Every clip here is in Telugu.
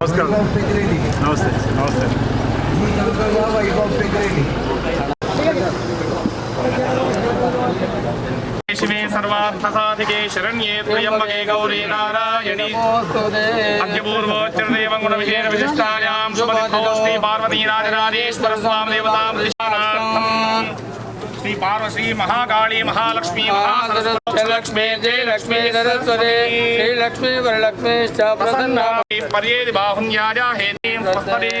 नमस्कार। नमस्ते नमस्ते। शिवे सर्वार्थसाधिके शरण्ये त्र्यम्बके गौरी नारायणी। अद्य पूर्वोच्चरदेवं गुणविशेष विशिष्टायां शुभदिष्टोऽस्ति पार्वतीराजराजेश्वरस्वामदेवतां दिशानार्थम् శ్రీ పార్వశ్రీ మహాకాళీ మహాలక్ష్మీ లక్ష్మీ జయ లక్ష్మీ సరస్వతి శ్రీ లక్ష్మీ వరలక్ష్మీ ప్రసన్న. పర్యేది బాహున్యాజా హేతీం స్వస్తరే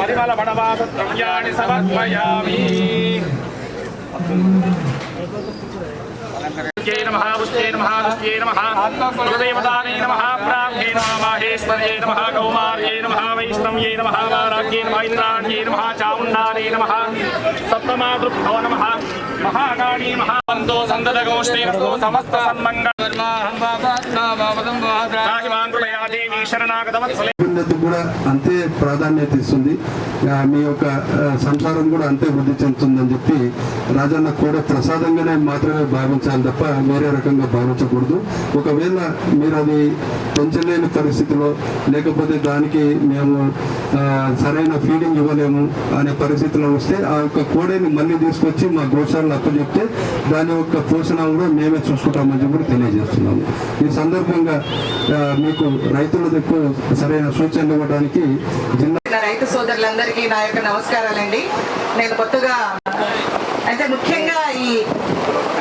పరిమళ పడవాస ద్రవ్యాణి సమర్పయామి. हृदयवदाने नमः प्राप्ते नमः माहेश्वर्ये नमः कौमार्ये नमः वैष्णव्ये नमः वाराग्ये नमः इन्द्राण्ये नमः चामुण्डारे नमः सप्तमातृभ्यो नमः महाकाणी महावन्तो सन्दतगोष्ठेरस्तो समस्तसन्मङ्गलमाहं वा पद्मा वावदं वा देवी शरणागतवत्सले అభ్యున్నతి కూడా అంతే ప్రాధాన్యత ఇస్తుంది. మీ యొక్క సంసారం కూడా అంతే వృద్ధి చెందుతుందని చెప్పి రాజన్న కూడా ప్రసాదంగానే మాత్రమే భావించాలి తప్ప వేరే రకంగా భావించకూడదు. ఒకవేళ మీరు అది పెంచలేని పరిస్థితిలో లేకపోతే దానికి మేము సరైన ఫీడింగ్ ఇవ్వలేము అనే పరిస్థితిలో వస్తే ఆ యొక్క కోడేని మళ్ళీ తీసుకొచ్చి మా గోశాలను అప్పచెప్తే దాని యొక్క పోషణ కూడా మేమే చూసుకుంటామని చెప్పి తెలియజేస్తున్నాము. ఈ సందర్భంగా మీకు రైతుల దగ్గర సరైన సూచనలు ఇవ్వడానికి జిల్లా రైతు సోదరులందరికీ నా యొక్క నమస్కారాలండి. నేను కొత్తగా అయితే ముఖ్యంగా ఈ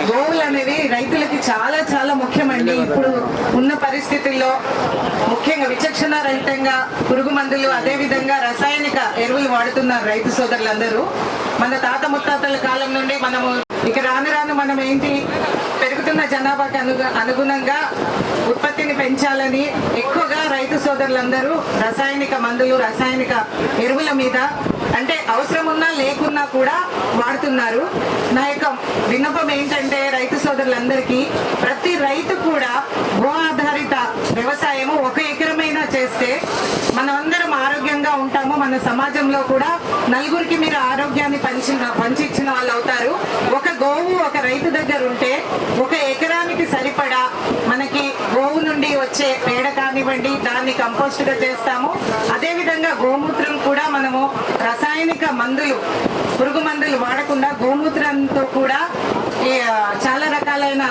గోవులు అనేవి రైతులకి చాలా చాలా ముఖ్యమండి. ఇప్పుడు ఉన్న పరిస్థితుల్లో ముఖ్యంగా విచక్షణ రహితంగా పురుగు మందులు అదే విధంగా రసాయనిక ఎరువులు వాడుతున్నారు రైతు సోదరులందరూ. మన తాత ముత్తాతల కాలం నుండి మనము ఇక రాను రాను మనం ఏంటి పెరుగుతున్న జనాభాకి అనుగుణంగా ఉత్పత్తిని పెంచాలని ఎక్కువగా రైతు సోదరులందరూ రసాయనిక మందులు రసాయనిక ఎరువుల మీద అంటే అవసరం ఉన్నా లేకున్నా కూడా వాడుతున్నారు. నా యొక్క విన్నపం ఏంటంటే రైతు సోదరులందరికీ ప్రతి రైతు కూడా భూ ఆధారిత వ్యవసాయము ఒక ఎకరమైనా చేస్తే మనం ఆరోగ్యంగా ఉంటామో. మన సమాజంలో కూడా నలుగురికి మీరు ఆరోగ్యాన్ని పంచిన పంచిచ్చిన వాళ్ళు అవుతారు. ఒక గోవు ఒక రైతు దగ్గర ఉంటే ఒక ఎకరానికి సరిపడా మనకి గోవు నుండి వచ్చే పేడ కానివ్వండి దాన్ని కంపోస్ట్గా చేస్తాము. అదే విధంగా గోమూత్రం కూడా మనము రసాయనిక మందులు పురుగు మందులు వాడకుండా గోమూత్రంతో కూడా చాలా రకాలైన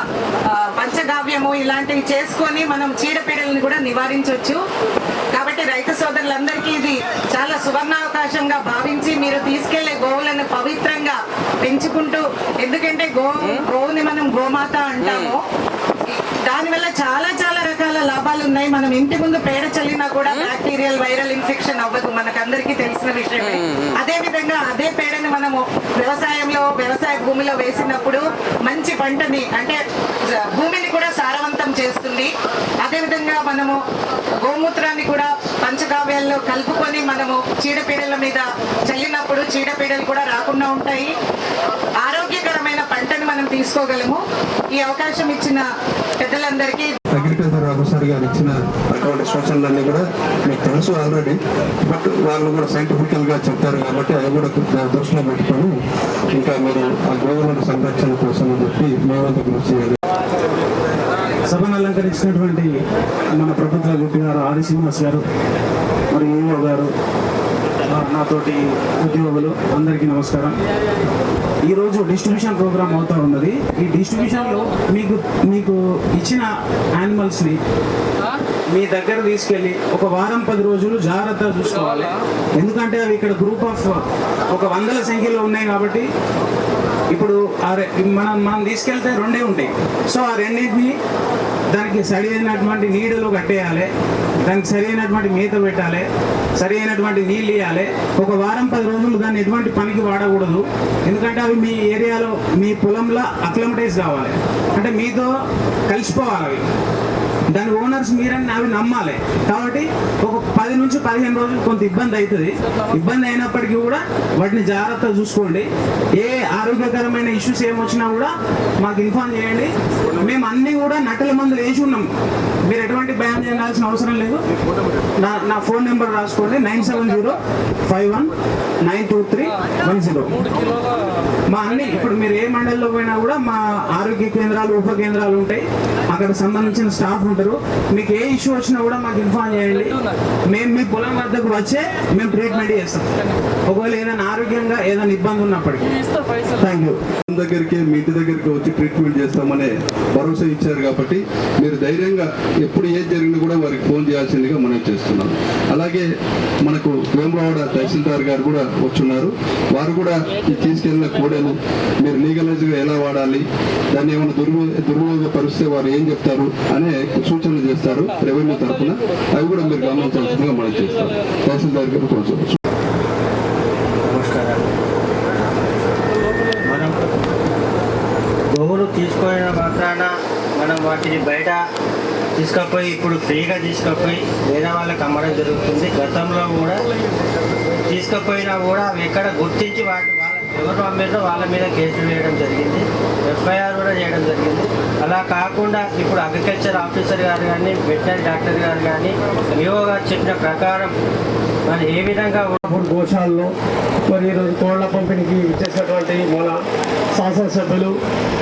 పంచగావ్యము ఇలాంటివి చేసుకొని మనం చీడపీడలను కూడా నివారించవచ్చు కాబట్టి రైతు సోదరులందరికీ ఇది చాలా సువర్ణావకాశంగా భావించి మీరు తీసుకెళ్ళే గోవులను పవిత్రంగా పెంచుకుంటూ ఎందుకంటే గో గోవుని మనం గోమాత అంటాము. దానివల్ల చాలా చాలా రకాల లాభాలు ఉన్నాయి. మనం ఇంటి ముందు పేడ చల్లినా కూడా బ్యాక్టీరియల్ వైరల్ ఇన్ఫెక్షన్ అవ్వదు. మనకందరికీ తెలిసిన విషయమే. అదే విధంగా అదే పేడని మనము వ్యవసాయంలో వ్యవసాయ భూమిలో వేసినప్పుడు మంచి పంటని అంటే భూమిని కూడా సారవంతం చేస్తుంది. అదే విధంగా మనము గోమూత్రాన్ని కూడా పంచకావ్యాల్లో కలుపుకొని మనము చీడపీడల మీద చల్లినప్పుడు చీడపీడలు కూడా రాకుండా ఉంటాయి. ఆరోగ్యకరమైన పంటని మనం తీసుకోగలము. ఈ అవకాశం ఇచ్చిన పెద్దలందరికీ అగ్రికల్చర్ ఆఫీసర్ గారు ఇచ్చిన అటువంటి సూచనలన్నీ కూడా మీకు తెలుసు ఆల్రెడీ బట్ వాళ్ళు కూడా సైంటిఫికల్గా చెప్తారు కాబట్టి అవి కూడా దృష్టిలో పెట్టుకొని ఇంకా మీరు ఆ గోవులను సంరక్షణ కోసం అని చెప్పి మేమంతా కృషి చేయాలి. సభను అలంకరించినటువంటి మన ప్రభుత్వ గుట్టి గారు ఆది శ్రీనివాస్ గారు మరి ఏఓ గారు నాతోటి ఉద్యోగులు అందరికీ నమస్కారం. ఈరోజు డిస్ట్రిబ్యూషన్ ప్రోగ్రామ్ అవుతా ఉన్నది. ఈ డిస్ట్రిబ్యూషన్లో మీకు మీకు ఇచ్చిన యానిమల్స్ని మీ దగ్గర తీసుకెళ్ళి ఒక వారం పది రోజులు జాగ్రత్తగా చూసుకోవాలి. ఎందుకంటే అవి ఇక్కడ గ్రూప్ ఆఫ్ ఒక వందల సంఖ్యలో ఉన్నాయి కాబట్టి ఇప్పుడు మనం మనం తీసుకెళ్తే రెండే ఉంటాయి. సో ఆ రెండింటిని దానికి సడి అయినటువంటి నీడలో కట్టేయాలి. దానికి సరి అయినటువంటి మేత పెట్టాలి సరి అయినటువంటి నీళ్ళు ఇవ్వాలి ఒక వారం పది రోజులు దాన్ని ఎటువంటి పనికి వాడకూడదు. ఎందుకంటే అవి మీ ఏరియాలో మీ పొలంలో అక్లమటైజ్ కావాలి. అంటే మీతో కలిసిపోవాలి అవి. దాని ఓనర్స్ మీరని అవి నమ్మాలి. కాబట్టి ఒక పది నుంచి పదిహేను రోజులు కొంత ఇబ్బంది అవుతుంది. ఇబ్బంది అయినప్పటికీ కూడా వాటిని జాగ్రత్తగా చూసుకోండి. ఏ ఆరోగ్యకరమైన ఇష్యూస్ ఏమొచ్చినా కూడా మాకు ఇన్ఫార్మ్ చేయండి. మేము అన్ని కూడా నకల మందులు వేసి ఉన్నాం. మీరు ఎటువంటి భయం చేయాల్సిన అవసరం లేదు. నా నా ఫోన్ నెంబర్ రాసుకోండి. Nine seven zero five one nine two three one zero. మా అన్ని ఇప్పుడు మీరు ఏ మండలిలో పోయినా కూడా మా ఆరోగ్య కేంద్రాలు ఉప కేంద్రాలు ఉంటాయి. అక్కడ సంబంధించిన స్టాఫ్ ఉంటారు. మీకు ఏ ఇష్యూ వచ్చినా కూడా మాకు ఇన్ఫార్మ్ చేయండి. మేము మీ పొలం వద్దకు వచ్చే మేము ట్రీట్మెంట్ చేస్తాం. ఒకవేళ ఏదైనా ఆరోగ్యంగా ఏదైనా ఇబ్బంది ఉన్నప్పటికీ. థ్యాంక్ యూ దగ్గరికి మీ ఇంటి దగ్గరికి వచ్చి ట్రీట్మెంట్ చేస్తామనే భరోసా ఇచ్చారు కాబట్టి మీరు ధైర్యంగా ఎప్పుడు ఏది జరిగినా కూడా వారికి ఫోన్ చేయాల్సిందిగా మనం చేస్తున్నాం. అలాగే మనకు వేమరావాడ తహసీల్దార్ గారు కూడా వచ్చున్నారు. వారు కూడా ఈ తీసుకెళ్ళిన కోడలు మీరు లీగలైజ్గా ఎలా వాడాలి దాన్ని ఏమైనా దుర్వినియోగ దుర్వినియోగపరిస్తే వారు ఏం చెప్తారు అనే సూచనలు చేస్తారు రెవెన్యూ తరఫున. అవి కూడా మీరు గమనించాల్సిందిగా మనం చేస్తాం. తహసీల్దార్ గారు కొంచెం మనం గోవులు తీసుకున్న మాత్రాన మనం వాటిని బయట తీసుకపోయి ఇప్పుడు ఫ్రీగా తీసుకపోయి వేరే వాళ్ళకి అమ్మడం జరుగుతుంది. గతంలో కూడా తీసుకపోయినా కూడా అవి ఎక్కడ గుర్తించి వాటి ఎవరు అమ్మిరో వాళ్ళ మీద కేసులు వేయడం జరిగింది. ఎఫ్ఐఆర్ కూడా చేయడం జరిగింది. అలా కాకుండా ఇప్పుడు అగ్రికల్చర్ ఆఫీసర్ గారు కానీ వెటనరీ డాక్టర్ గారు కానీ వివో గారు చెప్పిన ప్రకారం మరి ఏ విధంగా గోశాలలో మరి ఈరోజు కోళ్ళ పంపిణీకి ఇచ్చేసినటువంటి మూల శాసనసభ్యులు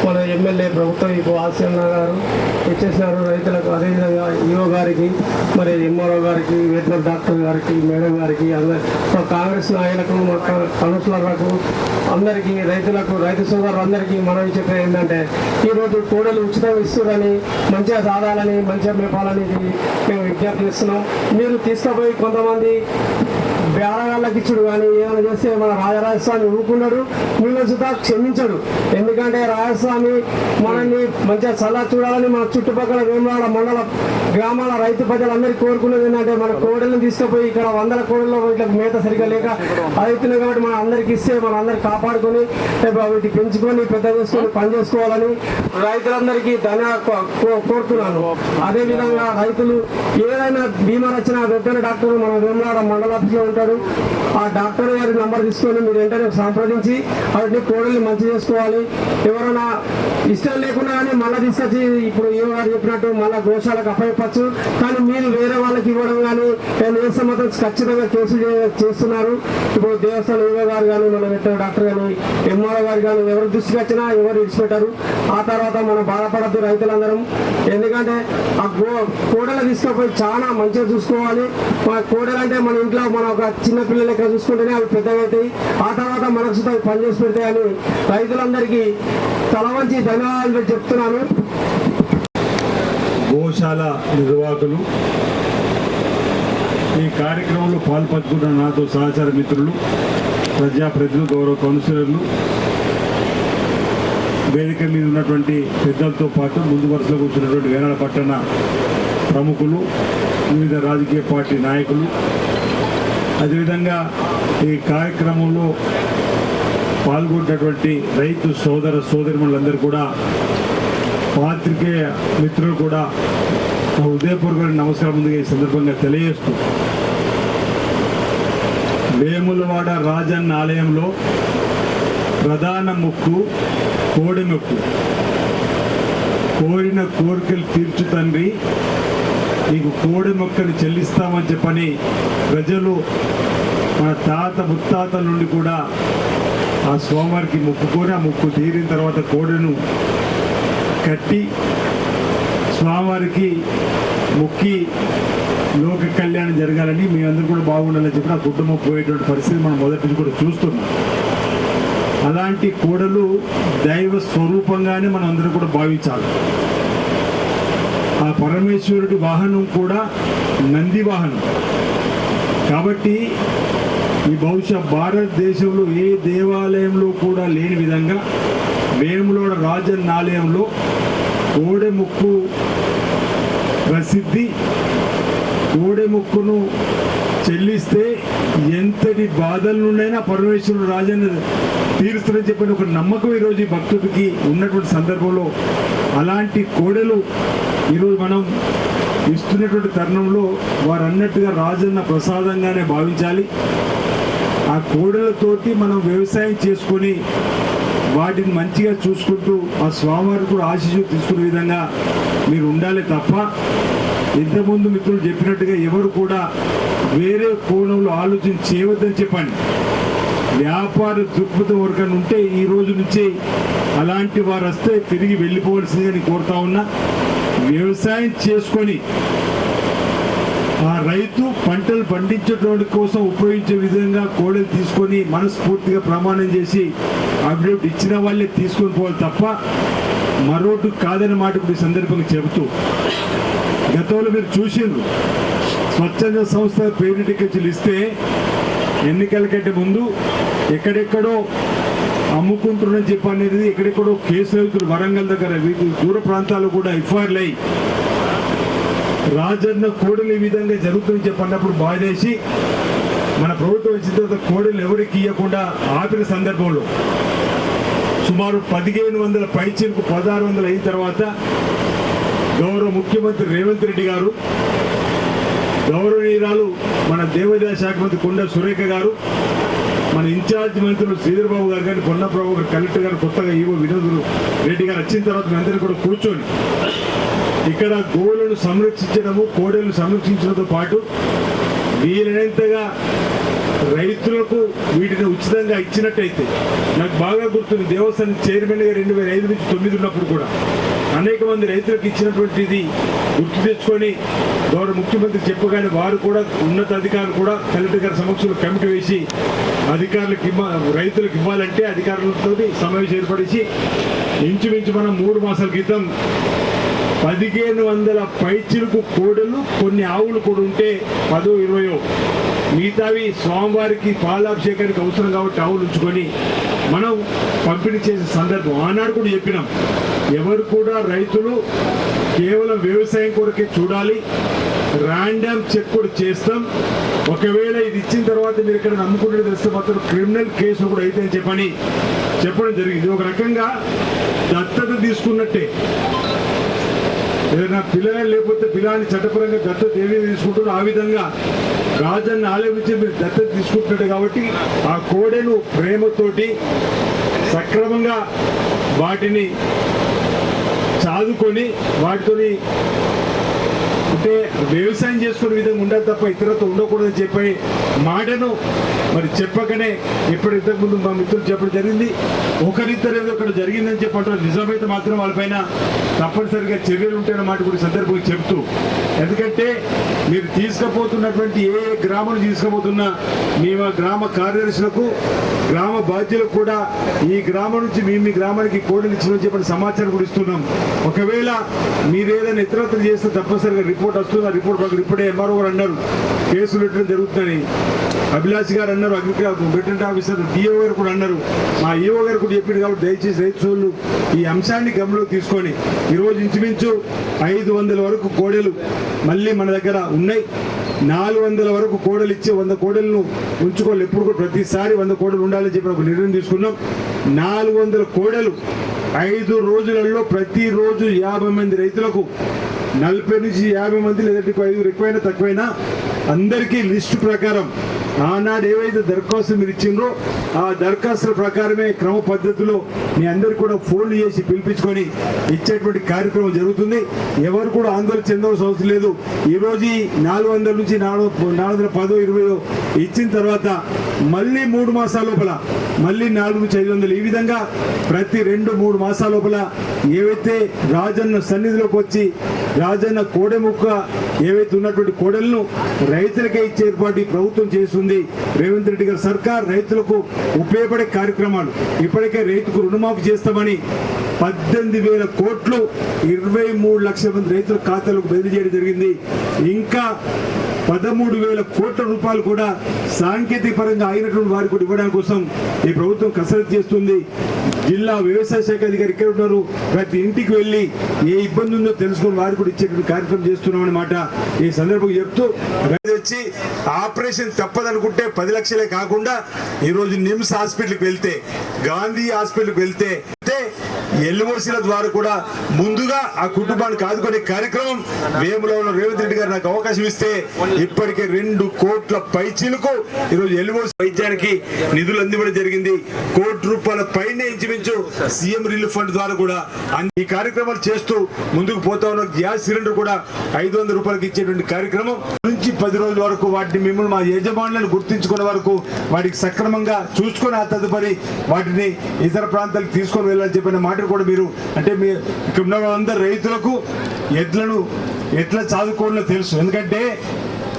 మన ఎమ్మెల్యే ప్రభుత్వం ఇప్పుడు ఆశీర్ణ గారు ఇచ్చేసినారు రైతులకు. అదేవిధంగా ఈఓ గారికి మరి ఎంఆర్ఓ గారికి వెటనరీ డాక్టర్ గారికి మేడం గారికి అందరి కాంగ్రెస్ నాయకులకు మా కౌన్సిలర్లకు అందరికీ రైతులకు రైతు సోదరులు అందరికీ మనం చెప్పేది ఏంటంటే ఈరోజు కోడలు ఉచితం ఇస్తుందని మంచిగా సాధాలని మంచిగా మేపాలని మేము విజ్ఞప్తి చేస్తున్నాం. మీరు తీసుకుపోయి కొంతమంది బేరగాళ్ళకి ఇచ్చుడు కానీ ఏమైనా చేస్తే మన రాజరాజస్వామి ఊరుకున్నాడు మిమ్మల్ని సుతా క్షమించడు. ఎందుకంటే రాజస్వామి మనల్ని మంచిగా సలహా చూడాలని మన చుట్టుపక్కల వేమరాడ మండల గ్రామాల రైతు ప్రజలందరికీ కోరుకునేది ఏంటంటే మన కోడలను తీసుకుపోయి ఇక్కడ వందల కోడల్లో వీటికి మేత సరిగా లేక రైతులు కాబట్టి మన అందరికి ఇస్తే మన అందరికి కాపాడుకొని రేపు వీటిని పెంచుకొని పెద్ద చేసుకొని పని చేసుకోవాలని రైతులందరికీ ధన కోరుతున్నాను. అదే విధంగా రైతులు ఏదైనా బీమా వచ్చిన వెంటనే డాక్టర్ మన వేమలాడ మండల ఆఫీస్లో ఉంటాడు ఆ డాక్టర్ గారి నంబర్ తీసుకొని మీరు వెంటనే సంప్రదించి వాటిని కోడల్ని మంచి చేసుకోవాలి ఎవరైనా ఇష్టం లేకుండా కానీ మళ్ళీ తీసుకొచ్చి ఇప్పుడు ఏ గారు చెప్పినట్టు మళ్ళీ గోశాలకు అప్పయపచ్చు కానీ మీరు వేరే వాళ్ళకి ఇవ్వడం కానీ నేను చేస్తే మాత్రం ఖచ్చితంగా కేసులు చేస్తున్నారు. ఇప్పుడు దేవస్థానం ఈవో గారు కానీ మన పెట్టిన డాక్టర్ కానీ ఎంఆర్ఓ గారు కానీ ఎవరు దృష్టికి వచ్చినా ఎవరు విడిచిపెట్టారు. ఆ తర్వాత మనం బాధపడద్దు రైతులందరం. ఎందుకంటే ఆ గో కోడలు తీసుకపోయి చాలా మంచిగా చూసుకోవాలి. మా కోడలు అంటే మన ఇంట్లో మన ఒక చిన్న పిల్లలు చూసుకుంటేనే అవి పెద్దగా అవుతాయి. ఆ తర్వాత మనకు సుతా అవి అని రైతుల పెడతాయని తలవంచి ధన్యవాదాలు చెప్తున్నాను. గోశాల నిర్వాహకులు ఈ కార్యక్రమంలో పాల్పంచుకున్న నాతో సహచార మిత్రులు ప్రజాప్రతినిధులు గౌరవ కౌన్సిలర్లు వేదిక మీద ఉన్నటువంటి పెద్దలతో పాటు ముందు వరుసలో కూర్చున్నటువంటి వేనాడ పట్టణ ప్రముఖులు వివిధ రాజకీయ పార్టీ నాయకులు. అదేవిధంగా ఈ కార్యక్రమంలో పాల్గొన్నటువంటి రైతు సోదర సోదరిమణులందరూ కూడా పాత్రికేయ మిత్రులు కూడా నా ఉదయపూర్వక నమస్కారం ముందుగా ఈ సందర్భంగా తెలియజేస్తూ వేములవాడ రాజన్న ఆలయంలో ప్రధాన మొక్కు కోడి ముక్కు. కోరిన కోరికలు తీర్చు తండ్రి నీకు కోడి మొక్కని చెల్లిస్తామని చెప్పని ప్రజలు మన తాత ముత్తాతల నుండి కూడా ఆ స్వామివారికి మొక్కుకొని ఆ మొక్కు తీరిన తర్వాత కోడెను కట్టి స్వామివారికి మొక్కి లోక కళ్యాణం జరగాలని మీ అందరూ కూడా బాగుండాలని చెప్పి ఆ కుటుంబం పోయేటువంటి పరిస్థితి మనం మొదటి నుంచి కూడా చూస్తున్నాం. అలాంటి కోడలు దైవ స్వరూపంగానే మనం అందరూ కూడా భావించాలి. ఆ పరమేశ్వరుడి వాహనం కూడా నంది వాహనం. కాబట్టి ఈ బహుశా భారతదేశంలో ఏ దేవాలయంలో కూడా లేని విధంగా వేములోడ రాజన్న ఆలయంలో కోడెముక్కు ప్రసిద్ధి కోడెముక్కును చెల్లిస్తే ఎంతటి బాధల నుండైనా పరమేశ్వరుడు రాజన్న తీరుస్తుందని చెప్పిన ఒక నమ్మకం ఈరోజు ఈ భక్తుడికి ఉన్నటువంటి సందర్భంలో అలాంటి కోడెలు ఈరోజు మనం ఇస్తున్నటువంటి తరుణంలో వారు అన్నట్టుగా రాజన్న ప్రసాదంగానే భావించాలి. ఆ కోడెలతోటి మనం వ్యవసాయం చేసుకొని వాటిని మంచిగా చూసుకుంటూ ఆ స్వామివారికి కూడా ఆశీస్సు తీసుకునే విధంగా మీరు ఉండాలి తప్ప ఇంతకుముందు మిత్రులు చెప్పినట్టుగా ఎవరు కూడా వేరే కోణంలో ఆలోచన చేయవద్దని చెప్పండి. వ్యాపార దృక్పథం వరకని ఉంటే ఈ రోజు నుంచి అలాంటి వారు వస్తే తిరిగి వెళ్ళిపోవాల్సిందని కోరుతా ఉన్నా. వ్యవసాయం చేసుకొని ఆ రైతు పంటలు పండించడం కోసం ఉపయోగించే విధంగా కోడలు తీసుకొని మనస్ఫూర్తిగా ప్రమాణం చేసి అప్డేట్ ఇచ్చిన వాళ్ళే తీసుకొని పోవాలి తప్ప మరోటు కాదని మాట ఈ సందర్భంగా చెబుతూ గతంలో మీరు చూసిండ్రు. స్వచ్ఛంద సంస్థ పేరు టికెట్లు ఇస్తే ఎన్నికల కంటే ముందు ఎక్కడెక్కడో అమ్ముకుంటున్నారని చెప్పి అనేది ఎక్కడెక్కడో కేసులు వరంగల్ దగ్గర వీటి దూర ప్రాంతాలు కూడా ఎఫ్ఐఆర్లు అయ్యి రాజన్న కోడలు ఈ విధంగా జరుగుతుందని చెప్పన్నప్పుడు బాధేసి మన ప్రభుత్వం వచ్చిన తర్వాత కోడలు ఎవరికి ఇవ్వకుండా ఆపిన సందర్భంలో సుమారు పదిహేను వందల పైచీలకు పదహారు వందలు అయిన తర్వాత గౌరవ ముఖ్యమంత్రి రేవంత్ రెడ్డి గారు గౌరవనీయురాలు మన దేవాదాయ శాఖ మంత్రి కొండ సురేఖ గారు మన ఇన్ఛార్జ్ మంత్రులు శ్రీధర్బాబు గారు కానీ పొన్నప్రభు గారు కలెక్టర్ గారు కొత్తగా ఈవో వినోద్ రెడ్డి గారు వచ్చిన తర్వాత మీ అందరూ కూడా కూర్చొని ఇక్కడ గోవులను సంరక్షించడము కోడెలను సంరక్షించడంతో పాటు వీలైనంతగా రైతులకు వీటిని ఉచితంగా ఇచ్చినట్టయితే నాకు బాగా గుర్తుంది. దేవస్థానం చైర్మన్గా రెండు వేల ఐదు నుంచి తొమ్మిది ఉన్నప్పుడు కూడా అనేక మంది రైతులకు ఇచ్చినటువంటిది గుర్తు తెచ్చుకొని గౌరవ ముఖ్యమంత్రి చెప్పగానే వారు కూడా ఉన్నత అధికారులు కూడా కలెక్టర్ గారి సమక్షంలో కమిటీ వేసి అధికారులకు ఇవ్వ రైతులకు ఇవ్వాలంటే అధికారులతో సమావేశం ఏర్పడిచి ఇంచుమించు మనం మూడు మాసాల క్రితం పదిహేను వందల పైచిలుకు కోడలు కొన్ని ఆవులు కూడా ఉంటే పదో ఇరవయో. మిగతావి స్వామివారికి పాలాభిషేకానికి అవసరం కాబట్టి ఆవులు ఉంచుకొని మనం పంపిణీ చేసే సందర్భం. ఆనాడు కూడా చెప్పినాం. ఎవరు కూడా రైతులు కేవలం వ్యవసాయం కొరకే చూడాలి. ర్యాండమ్ చెక్ కూడా చేస్తాం. ఒకవేళ ఇది ఇచ్చిన తర్వాత మీరు ఇక్కడ నమ్ముకున్నట్టు తెలిస్తే మాత్రం క్రిమినల్ కేసు కూడా అయితే అని చెప్పని చెప్పడం జరిగింది. ఒక రకంగా దత్తత తీసుకున్నట్టే. ఏదైనా పిల్లలు లేకపోతే పిల్లని చట్టపరంగా దత్తత ఏమి తీసుకుంటారో ఆ విధంగా రాజన్ని ఆలోచించి మీరు దత్తత తీసుకుంటున్నాడు కాబట్టి ఆ కోడెను ప్రేమతోటి సక్రమంగా వాటిని చాదుకొని వాటితోని అంటే వ్యవసాయం చేసుకునే విధంగా ఉండాలి తప్ప ఇతరతో ఉండకూడదని చెప్పే మాటను మరి చెప్పకనే ఎప్పుడు ఇంతకుముందు మా మిత్రులు చెప్పడం జరిగింది. ఒకరిద్దరు ఏదో ఒకటి జరిగిందని చెప్పడం నిజమైతే మాత్రం వాళ్ళపైన తప్పనిసరిగా చర్యలు ఉంటాయన్న మాట కూడా సందర్భంగా చెప్తూ. ఎందుకంటే మీరు తీసుకుపోతున్నటువంటి ఏ ఏ గ్రామం తీసుకుపోతున్నా మేము గ్రామ కార్యదర్శులకు గ్రామ బాధ్యులకు కూడా ఈ గ్రామం నుంచి మేము మీ గ్రామానికి కోడలు ఇచ్చిన చెప్పిన సమాచారం కూడా ఇస్తున్నాం. ఒకవేళ మీరు ఏదైనా ఇతరత్ర చేస్తే తప్పనిసరిగా రిపోర్ట్ వస్తుంది. ఆ రిపోర్ట్ ప్రకారం ఇప్పుడే ఎంఆర్ఓ గారు అన్నారు. కేసులు పెట్టడం జరుగుతుందని అభిలాష్ గారు అన్నారు అగ్రికల్చర్ ఆఫీసర్ డిఓ గారు కూడా అన్నారు. మా ఈఓ గారు కూడా చెప్పింది కాబట్టి దయచేసి రైతు సోళ్ళు ఈ అంశాన్ని గమనంలో తీసుకొని ఈరోజు ఇంచుమించు ఐదు వందల వరకు కోడెలు మళ్ళీ మన దగ్గర ఉన్నాయి. నాలుగు వందల వరకు కోడలు ఇచ్చి వంద కోడలను ఉంచుకోవాలి. ఎప్పుడు కూడా ప్రతిసారి వంద కోడలు ఉండాలని చెప్పి ఒక నిర్ణయం తీసుకున్నాం. నాలుగు వందల కోడలు ఐదు రోజులలో ప్రతిరోజు యాభై మంది రైతులకు నలభై నుంచి యాభై మంది లేదంటే ఐదు ఎక్కువైనా తక్కువైనా అందరికీ లిస్టు ప్రకారం ఆనాడు ఏవైతే దరఖాస్తు మీరు ఇచ్చిండ్రో ఆ దరఖాస్తుల ప్రకారమే క్రమ పద్ధతిలో మీ అందరు కూడా ఫోన్లు చేసి పిలిపించుకొని ఇచ్చేటువంటి కార్యక్రమం జరుగుతుంది. ఎవరు కూడా ఆందోళన చెందవలసిన అవసరం లేదు. ఈరోజు నాలుగు వందల నుంచి నాలుగు నాలుగు వందల పదో ఇరవయో ఇచ్చిన తర్వాత మళ్ళీ మూడు మాసాల లోపల మళ్ళీ నాలుగు నుంచి ఐదు వందలు. ఈ విధంగా ప్రతి రెండు మూడు మాసాల లోపల ఏవైతే రాజన్న సన్నిధిలోకి వచ్చి రాజన్న కోడెముక్క ఏవైతే ఉన్నటువంటి కోడలను రైతులకే ఇచ్చే ఏర్పాటు ప్రభుత్వం చేస్తుంది. రేవంత్ రెడ్డి గారి సర్కార్ రైతులకు ఉపయోగపడే కార్యక్రమాలు. ఇప్పటికే రైతుకు రుణమాఫీ చేస్తామని పద్దెనిమిది వేల కోట్లు ఇరవై మూడు లక్షల మంది రైతుల ఖాతాలకు బదిలీ చేయడం జరిగింది. ఇంకా పదమూడు వేల కోట్ల రూపాయలు కూడా సాంకేతిక పరంగా అయినటువంటి వారికి కూడా ఇవ్వడం కోసం ఈ ప్రభుత్వం కసరత్తు చేస్తుంది. జిల్లా వ్యవసాయ శాఖ అధికారి ఇక్కడ ఉన్నారు. ప్రతి ఇంటికి వెళ్ళి ఏ ఇబ్బంది ఉందో తెలుసుకుని వారికి కూడా ఇచ్చేటువంటి కార్యక్రమం చేస్తున్నాం అనమాట ఈ సందర్భంగా చెప్తూ వచ్చి ఆపరేషన్ తప్పదనుకుంటే పది లక్షలే కాకుండా ఈరోజు నిమ్స్ హాస్పిటల్కి వెళ్తే గాంధీ హాస్పిటల్కి వెళ్తే ఎల్ఓసీల ద్వారా కూడా ముందుగా ఆ కుటుంబానికి ఆదుకునే కార్యక్రమం వేములో ఉన్న రేవంత్ రెడ్డి గారు నాకు అవకాశం ఇస్తే ఇప్పటికే రెండు కోట్ల పైచీలకు ఈరోజు ఎల్ఓసి వైద్యానికి నిధులు అందివ్వడం జరిగింది. కోటి రూపాయల పైనే ఇంచుమించు సీఎం రిలీఫ్ ఫండ్ ద్వారా కూడా అన్ని- ఈ కార్యక్రమాలు చేస్తూ ముందుకు పోతా ఉన్న గ్యాస్ సిలిండర్ కూడా ఐదు వందల రూపాయలకి ఇచ్చేటువంటి కార్యక్రమం. నుంచి పది రోజుల వరకు వాటిని మిమ్మల్ని మా యజమానులను గుర్తించుకునే వరకు వాటికి సక్రమంగా చూసుకొని ఆ తదుపరి వాటిని ఇతర ప్రాంతాలకు తీసుకొని వెళ్ళాలని చెప్పిన కిలోమీటర్ కూడా మీరు అంటే మీ ఇక్కడ ఉన్న వాళ్ళందరూ రైతులకు ఎడ్లను ఎట్లా చదువుకోవాలో తెలుసు. ఎందుకంటే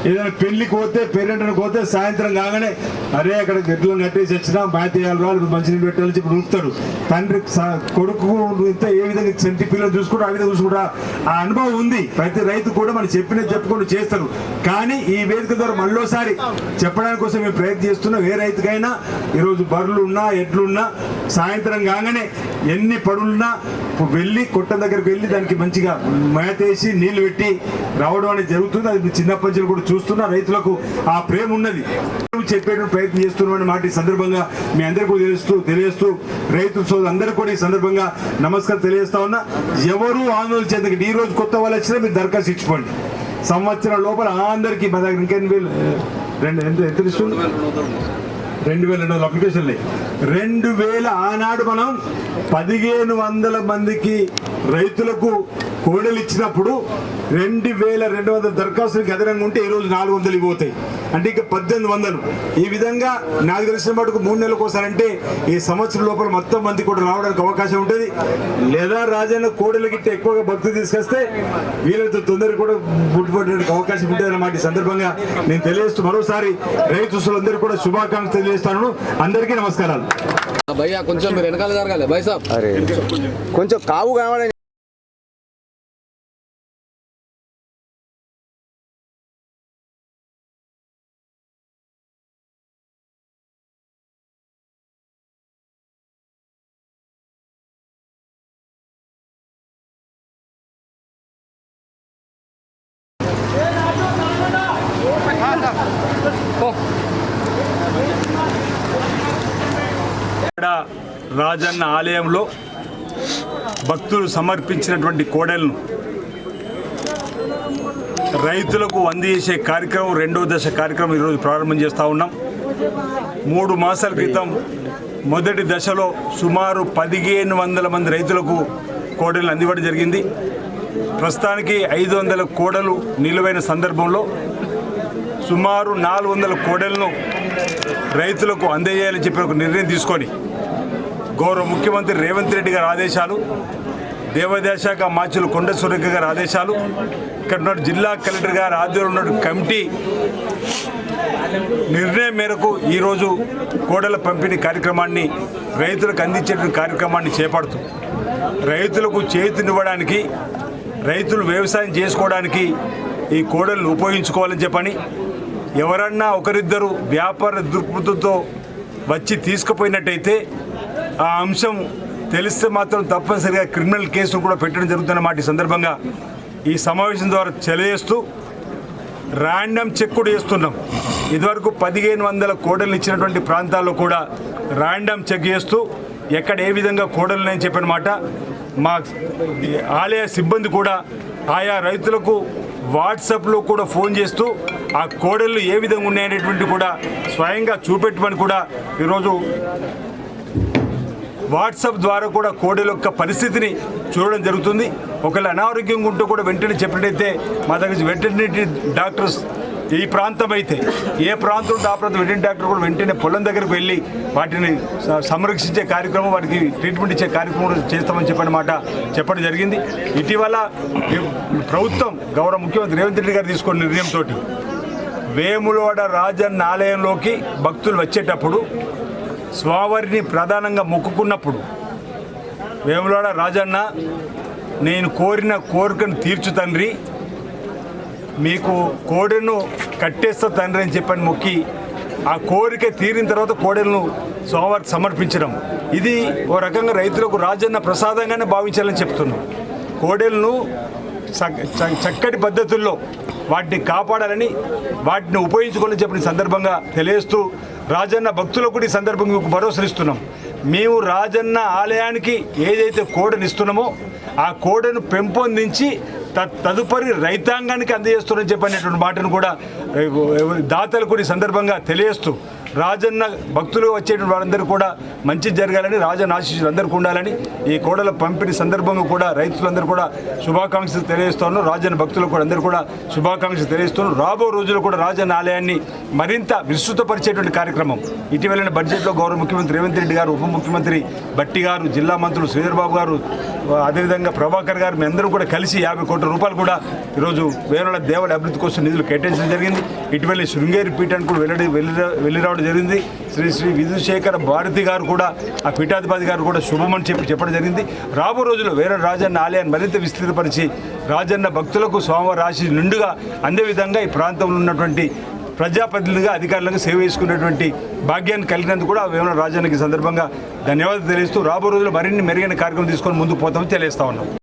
ఏదైనా పెళ్ళికి పోతే పేరెంట్కి పోతే సాయంత్రం కాగానే అరే అక్కడ గడ్డలు కట్టేసి వచ్చినా బాధ్యత చేయాలి వాళ్ళు మంచినీళ్ళు పెట్టాలని చెప్పి నూపుతాడు తండ్రి కొడుకు ఇంత ఏ విధంగా చంటి పిల్లలు చూసుకుంటా ఆ విధంగా చూసుకుంటా ఆ అనుభవం ఉంది. ప్రతి రైతు కూడా మనం చెప్పినది చెప్పుకుంటూ చేస్తారు కానీ ఈ వేదిక ద్వారా మళ్ళోసారి చెప్పడానికి కోసం మేము ప్రయత్నం చేస్తున్నాం ఏ రైతుకైనా ఈరోజు బర్రెలు ఉన్నా ఎడ్లున్నా సాయంత్రం కాగానే ఎన్ని పడులున్నా వెళ్ళి కొట్ట దగ్గరికి వెళ్ళి దానికి మంచిగా మేతేసి నీళ్ళు పెట్టి రావడం అనేది జరుగుతుంది. అది చిన్నప్పటి నుంచి కూడా చూస్తున్నా రైతులకు ఆ ప్రేమ ఉన్నది. చెప్పేటువంటి ప్రయత్నం చేస్తున్నాం మాట ఈ సందర్భంగా మీ అందరికీ తెలుస్తూ తెలియస్తూ రైతు సోదరు అందరికీ కూడా ఈ సందర్భంగా నమస్కారం తెలియజేస్తా ఉన్నా. ఎవరు ఆందోళన చెందకండి. ఈ రోజు కొత్త వాళ్ళు వచ్చినా మీరు దరఖాస్తు ఇచ్చుకోండి. సంవత్సరం లోపల అందరికీ మా దగ్గర ఇంకెన్ని వేలు? రెండు ఎంత ఎంత ఇస్తుంది రెండు వేల రెండు వందల అప్లికేషన్లు. రెండు వేల ఆనాడు మనం పదిహేను వందల మందికి రైతులకు కోడలు ఇచ్చినప్పుడు రెండు వేల రెండు వందల దరఖాస్తులకు అదనంగా ఉంటే ఈరోజు నాలుగు వందలు ఇవ్వతాయి అంటే ఇక పద్దెనిమిది వందలు. ఈ విధంగా నాకు తెలిసిన మటుకు మూడు నెలలకు ఒకసారంటే ఈ సంవత్సరం లోపల మొత్తం మంది కూడా రావడానికి అవకాశం ఉంటుంది. లేదా రాజన్న కోడలు గిట్ట ఎక్కువగా భక్తి తీసుకొస్తే వీలైతే తొందరగా కూడా పుట్టుపడడానికి అవకాశం ఉంటుంది అన్నమాట ఈ సందర్భంగా నేను తెలియజేస్తూ మరోసారి రైతు అందరూ కూడా శుభాకాంక్షలు తెలియజేస్తాను. అందరికీ నమస్కారాలు. భయ్యా కొంచెం మీరు వెనకాల జరగాలి. భయ్ సాబ్. కొంచెం కావు కావాలి ఇక్కడ రాజన్న ఆలయంలో భక్తులు సమర్పించినటువంటి కోడలను రైతులకు అందజేసే కార్యక్రమం రెండో దశ కార్యక్రమం ఈరోజు ప్రారంభం చేస్తూ ఉన్నాం. మూడు మాసాల క్రితం మొదటి దశలో సుమారు పదిహేను వందల మంది రైతులకు కోడలు అందివ్వడం జరిగింది. ప్రస్తుతానికి ఐదు వందల కోడలు నిలువైన సందర్భంలో సుమారు నాలుగు వందల కోడలను రైతులకు అందజేయాలని చెప్పి ఒక నిర్ణయం తీసుకొని గౌరవ ముఖ్యమంత్రి రేవంత్ రెడ్డి గారి ఆదేశాలు దేవాదాయ శాఖ మాచులు కొండ సురేఖ గారి ఆదేశాలు ఇక్కడ ఉన్న జిల్లా కలెక్టర్ గారి ఆధ్వర్యంలో ఉన్న కమిటీ నిర్ణయం మేరకు ఈరోజు కోడల పంపిణీ కార్యక్రమాన్ని రైతులకు అందించే కార్యక్రమాన్ని చేపడుతూ రైతులకు చేతినివ్వడానికి రైతులు వ్యవసాయం చేసుకోవడానికి ఈ కోడలను ఉపయోగించుకోవాలని చెప్పని ఎవరన్నా ఒకరిద్దరు వ్యాపార దృక్పథంతో వచ్చి తీసుకుపోయినట్టయితే ఆ అంశం తెలిస్తే మాత్రం తప్పనిసరిగా క్రిమినల్ కేసులు కూడా పెట్టడం జరుగుతున్నమాట ఈ సందర్భంగా ఈ సమావేశం ద్వారా తెలియజేస్తూ ర్యాండమ్ చెక్ కూడా చేస్తున్నాం. ఇదివరకు పదిహేను వందల కోడలు ఇచ్చినటువంటి ప్రాంతాల్లో కూడా ర్యాండమ్ చెక్ చేస్తూ ఎక్కడ ఏ విధంగా కోడలు ఉన్నాయని చెప్పినమాట మా ఆలయ సిబ్బంది కూడా ఆయా రైతులకు వాట్సాప్లో కూడా ఫోన్ చేస్తూ ఆ కోడళ్ళు ఏ విధంగా ఉన్నాయనేటువంటి కూడా స్వయంగా చూపెట్టమని కూడా ఈరోజు వాట్సాప్ ద్వారా కూడా కోడెల యొక్క పరిస్థితిని చూడడం జరుగుతుంది. ఒకవేళ అనారోగ్యంగా ఉంటూ కూడా వెంటనే చెప్పినట్టయితే మా దగ్గర వెటర్నరీ డాక్టర్స్ ఈ ప్రాంతం అయితే ఏ ప్రాంతం ఆ ప్రాంతం వెటర్నరీ డాక్టర్ కూడా వెంటనే పొలం దగ్గరకు వెళ్ళి వాటిని సంరక్షించే కార్యక్రమం వాటికి ట్రీట్మెంట్ ఇచ్చే కార్యక్రమం చేస్తామని చెప్పనమాట చెప్పడం జరిగింది. ఇటీవల ప్రభుత్వం గౌరవ ముఖ్యమంత్రి రేవంత్ రెడ్డి గారు తీసుకున్న నిర్ణయంతో వేములవాడ రాజన్న ఆలయంలోకి భక్తులు వచ్చేటప్పుడు స్వావరిని ప్రధానంగా మొక్కుకున్నప్పుడు వేములాడ రాజన్న నేను కోరిన కోరికను తీర్చు తండ్రి మీకు కోడెను కట్టేస్తా తండ్రి అని చెప్పని మొక్కి ఆ కోరిక తీరిన తర్వాత కోడెలను స్వామివారికి సమర్పించడం. ఇది ఓ రకంగా రైతులకు రాజన్న ప్రసాదంగానే భావించాలని చెప్తున్నాం. కోడెలను చక్కటి పద్ధతుల్లో వాటిని కాపాడాలని వాటిని ఉపయోగించుకోవాలని చెప్పిన సందర్భంగా తెలియజేస్తూ రాజన్న భక్తులకు కూడా ఈ సందర్భంగా మీకు భరోసా ఇస్తున్నాం మేము రాజన్న ఆలయానికి ఏదైతే కోడను ఇస్తున్నామో ఆ కోడను పెంపొందించి త- తదుపరి రైతాంగానికి అందజేస్తున్నారని చెప్పనేటువంటి మాటను కూడా ఎవ- దాతలు కూడా ఈ సందర్భంగా తెలియస్తూ రాజన్న భక్తులు వచ్చేటువంటి వారందరూ కూడా మంచి జరగాలని రాజన్న ఆశీస్సులు అందరికీ ఉండాలని ఈ కోడల పంపిణీ సందర్భంగా కూడా రైతులందరూ కూడా శుభాకాంక్షలు తెలియజేస్తాను. రాజన్న భక్తులు కూడా అందరూ కూడా శుభాకాంక్షలు తెలియజేస్తున్నాను రాబో రోజుల్లో కూడా రాజన్న ఆలయాన్ని మరింత విస్తృతపరిచేటువంటి కార్యక్రమం. ఇటీవలైన బడ్జెట్లో గౌరవ ముఖ్యమంత్రి రేవంత్ రెడ్డి గారు ఉప ముఖ్యమంత్రి బట్టి గారు జిల్లా మంత్రులు శ్రీధర్బాబు గారు అదేవిధంగా ప్రభాకర్ గారు మీ అందరూ కూడా కలిసి యాభై కోట్ల రూపాయలు కూడా ఈరోజు వేరే దేవుల అభివృద్ధి కోసం నిధులు కేటాయించడం జరిగింది. ఇటీవల శృంగేరి పీఠానికి కూడా వెళ్ళి వెళ్ళి వెళ్ళి రావడం జరిగింది. శ్రీ శ్రీ విధుశేఖర భారతి గారు కూడా ఆ పీఠాధిపతి గారు కూడా శుభమని చెప్పి చెప్పడం జరిగింది. రాబో రోజుల్లో వేరే రాజన్న ఆలయాన్ని మరింత విస్తృతపరిచి రాజన్న భక్తులకు స్వామివారి రాశి నిండుగా అందే విధంగా ఈ ప్రాంతంలో ఉన్నటువంటి ప్రజాప్రతినిధులుగా అధికారులుగా సేవ చేసుకునేటువంటి భాగ్యాన్ని కలిగినందుకు కూడా వేమన రాజానికి సందర్భంగా ధన్యవాదాలు తెలియస్తూ రాబో రోజుల్లో మరిన్ని మెరుగైన కార్యక్రమం తీసుకొని ముందుకు పోతామని తెలియస్తా ఉన్నాం.